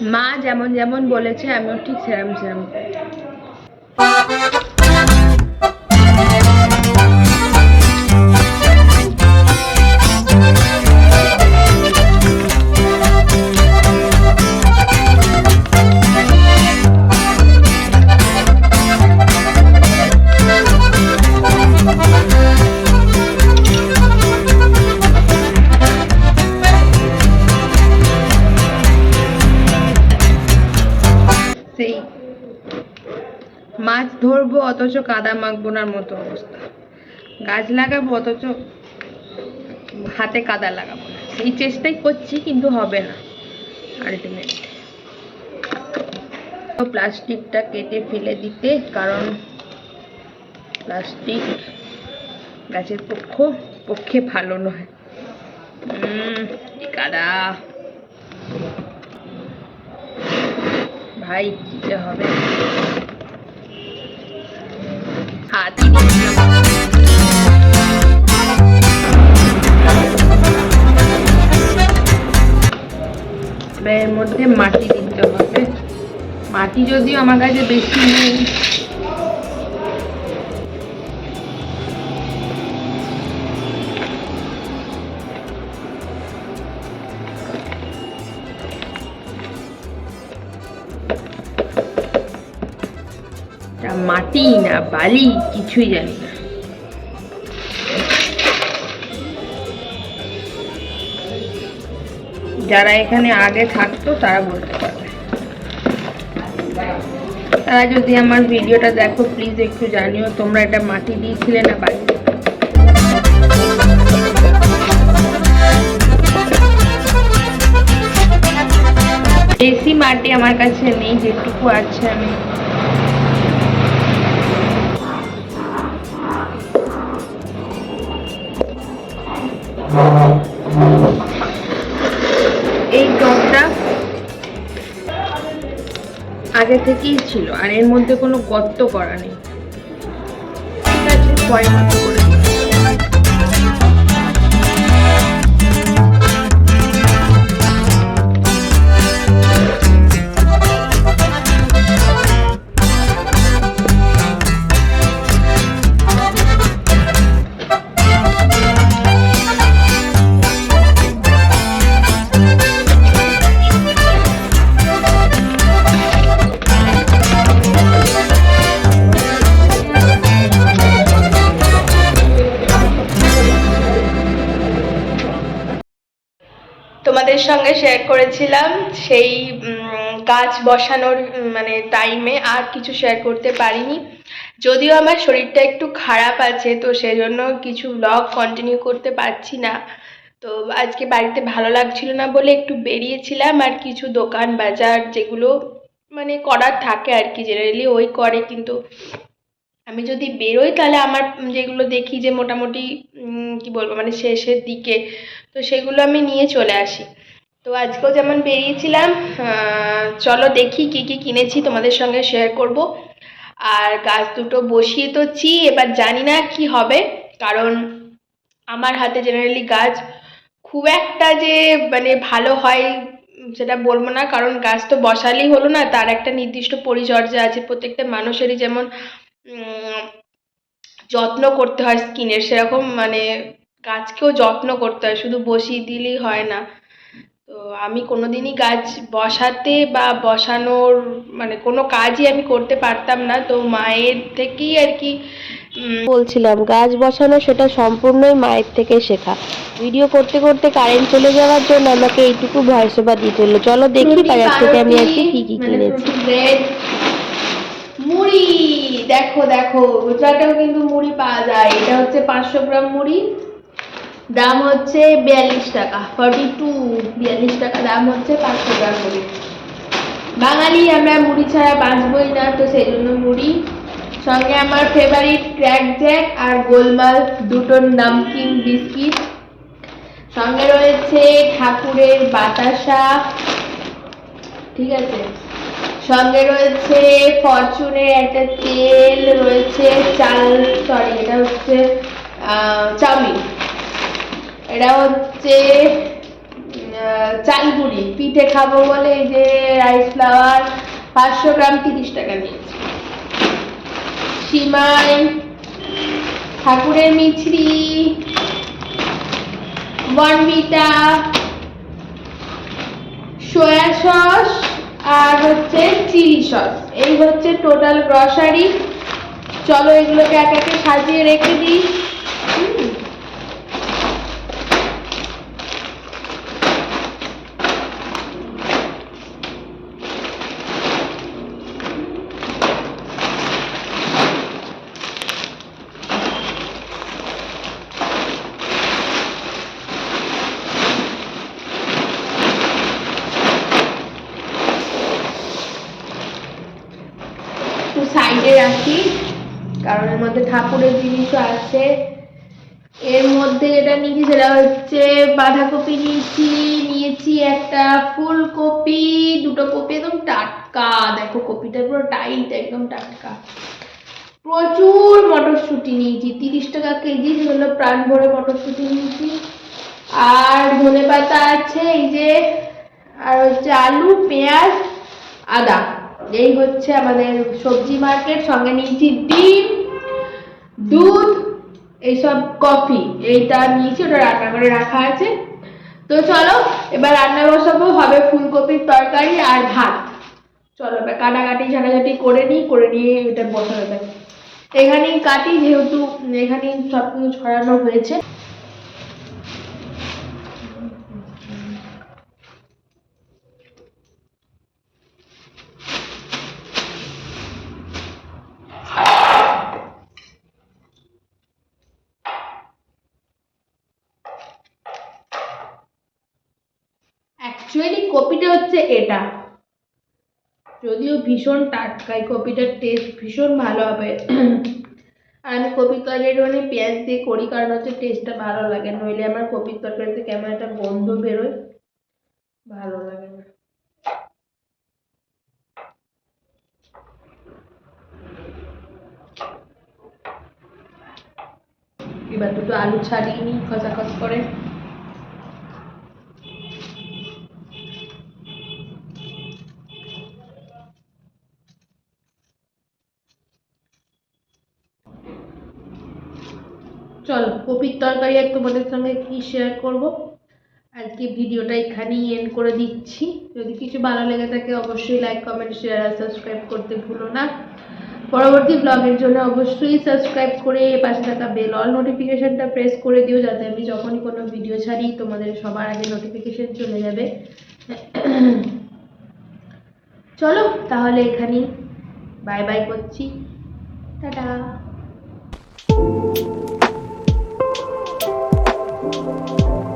মা যেমন যেমন বলেছে আমিও ঠিক সেরম সেরম। মাছ ধরবো, অথচ কাদা মাখবো নার মতো অবস্থা। গাছ লাগাবো, অথচ হাতে কাদা লাগাবো না। চেষ্টাই করছি, কিন্তু হবে না আলটিমেট প্লাস্টিকটা কেটে ফেলে দিতে, কারণ প্লাস্টিক গাছের পক্ষ, পক্ষে ভালো নয়। কাদা। ভাই, কি হবে? হাতি এর মধ্যে মাটি দিতে হবে। মাটি যদিও আমার কাছে বেশি নেই তা মাটি না বালি, কিছুই জানি না। যারা এখানে আগে থাকতো, তারা বলতে পারবে। তারা যদি আমার ভিডিওটা দেখো প্লিজ একটু জানিও, তোমরা এটা মাটি দিয়েছিলে না বাড়ি বেশি মাটি আমার কাছে নেই, যেটুকু আছে আমি এই টকটা আগে থেকেই ছিল, আর এর মধ্যে কোনো গর্ত করা নেই। ঠিক আছে, পরে মতো করে সঙ্গে শেয়ার করেছিলাম। সেই গাছ বসানোর মানে টাইমে আর কিছু শেয়ার করতে পারিনি। যদিও আমার শরীরটা একটু খারাপ আছে, তো সেজন্য কিছু ব্লগ কন্টিনিউ করতে পারছি না। তো আজকে বাড়িতে ভালো লাগছিল না বলে একটু বেরিয়েছিলাম। আর কিছু দোকান বাজার যেগুলো মানে করার থাকে আর কি জেনারেলি ওই করে। কিন্তু আমি যদি বেরোই তাহলে আমার যেগুলো দেখি যে মোটামুটি কি বলব মানে শেষের দিকে, তো সেগুলো আমি নিয়ে চলে আসি। তো আজকেও যেমন বেরিয়েছিলাম চলো দেখি কি কি কিনেছি, তোমাদের সঙ্গে শেয়ার করব। আর গাছ দুটো বসিয়ে তো ছি এবার জানি না কি হবে, কারণ আমার হাতে জেনারেলি গাছ খুব একটা যে মানে ভালো হয় সেটা বলব না, কারণ গাছ তো বসালেই হলো না, তার একটা নির্দিষ্ট পরিচর্যা আছে, প্রত্যেকটা মানুষেরই যেমন যত্ন করতে হয় স্কিনের সেরকম মানে গাছকেও যত্ন করতে হয়, শুধু বসিয়ে দিলেই হয় না। তো আমি কোনোদিনই গাছ বসাতে বা বসানোর মানে কোনো কাজই আমি করতে পারতাম না। তো মায়ের থেকেই আর কি বলছিলাম গাছ বসানো সেটা সম্পূর্ণই মায়ের থেকে শেখা। ভিডিও করতে করতে কারেন্ট চলে যাওয়ার জন্য আমাকে এইটুকু ভয়েস ওভার দিতে হলো চলো দেখি বাজার থেকে আমি আজকে কি কি মানে কিনেছি। মুড়ি দেখো দেখো গুজরাটেও কিন্তু মুড়ি পাওয়া যায়। এটা হচ্ছে পাঁচশো গ্রাম মুড়ি। দাম হচ্ছে বিয়াল্লিশ টাকা ফর্টি টু বিয়াল্লিশ টাকা দাম হচ্ছে পাঁচশো গ্রাম মুড়ি। বাঙালি, আমরা মুড়ি ছাড়া বাঁচবই না, তো সেই জন্য মুড়ি। সঙ্গে আমার ফেভারিট ক্র্যাক জ্যাক আর গোলমাল দুটো নামকিন বিস্কিট সঙ্গে রয়েছে ঠাকুরের বাতাসা। ঠিক আছে? সঙ্গে রয়েছে ফরচুনের একটা তেল, রয়েছে চাল সরি এটা হচ্ছে চাউমিন। এটা হচ্ছে চালগুড়ি পিঠে খাব বলে এই যে রাইস ফ্লাওয়ার পাঁচশো গ্রাম তিরিশ টাকা নিয়েছি। সিমাই, ঠাকুরের মিছরি বনবিটা সয়া সস আর হচ্ছে চিলি সস এই হচ্ছে টোটাল গ্রসারি চলো এগুলোকে এক একে সাজিয়ে রেখে দিই হুম। একটু সাইডে রাখি কারণ এর মধ্যে ঠাকুরের জিনিসও আছে। এর মধ্যে যেটা নিয়েছি সেটা হচ্ছে বাঁধাকপি নিয়েছি নিয়েছি একটা ফুলকপি, দুটো কপি একদম টাটকা। দেখো কপিটা পুরো টাইট একদম টাটকা। প্রচুর মটরশুঁটি নিয়েছি, তিরিশ টাকা কেজি সেগুলো প্রাণ ভরে মটরশুঁটি নিয়েছি। আর ধনে পাতা আছে, এই যে, আর হচ্ছে আলু, পেঁয়াজ, আদা। এই হচ্ছে আমাদের সবজি মার্কেট সঙ্গে নিয়েছি ডিম। দুধ, এইসব কফি, এইটা নিয়েছি, ওটা রান্না করে রাখা আছে। তো চলো, এবার রান্না বসাবো, হবে ফুলকপির তরকারি আর ভাত। চলো, এবার কাটাকাটি, ঝাঁটাঝাটি করে নিই, করে নিয়ে এটা বসানো যায় এখানেই কাটি, যেহেতু এখানেই সব কিছু ছড়ানো হয়েছে। অ্যাকচুয়ালি কপিটা হচ্ছে এটা। যদিও ভীষণ টাটকা এই কপিটার টেস্ট ভীষণ ভালো হবে। আমি কপির তরকারি মানে পেঁয়াজ দিয়ে করি, কারণ হচ্ছে টেস্টটা ভালো লাগে। নইলে আমার কপির তরকারিতে কেমন একটা গন্ধ বেরোয়, ভালো লাগে না। এবার দুটো আলু ছাড়িয়ে নিই খসাখস করে। চলো কপির তরকারি আর তোমাদের সঙ্গে কি শেয়ার করব? আজকে ভিডিওটা এখানেই এন্ড করে দিচ্ছি। যদি কিছু ভালো লেগে থাকে অবশ্যই লাইক কমেন্ট শেয়ার আর সাবস্ক্রাইব করতে ভুলো না। পরবর্তী ব্লগের জন্য অবশ্যই সাবস্ক্রাইব করে পাশে থাকা বেল অল নোটিফিকেশনটা প্রেস করে দিও, যাতে আমি যখনই কোনো ভিডিও ছাড়ি, তোমাদের সবার আগে নোটিফিকেশান চলে যাবে। চলো তাহলে এখানেই বাই বাই করছি। টাটা! Música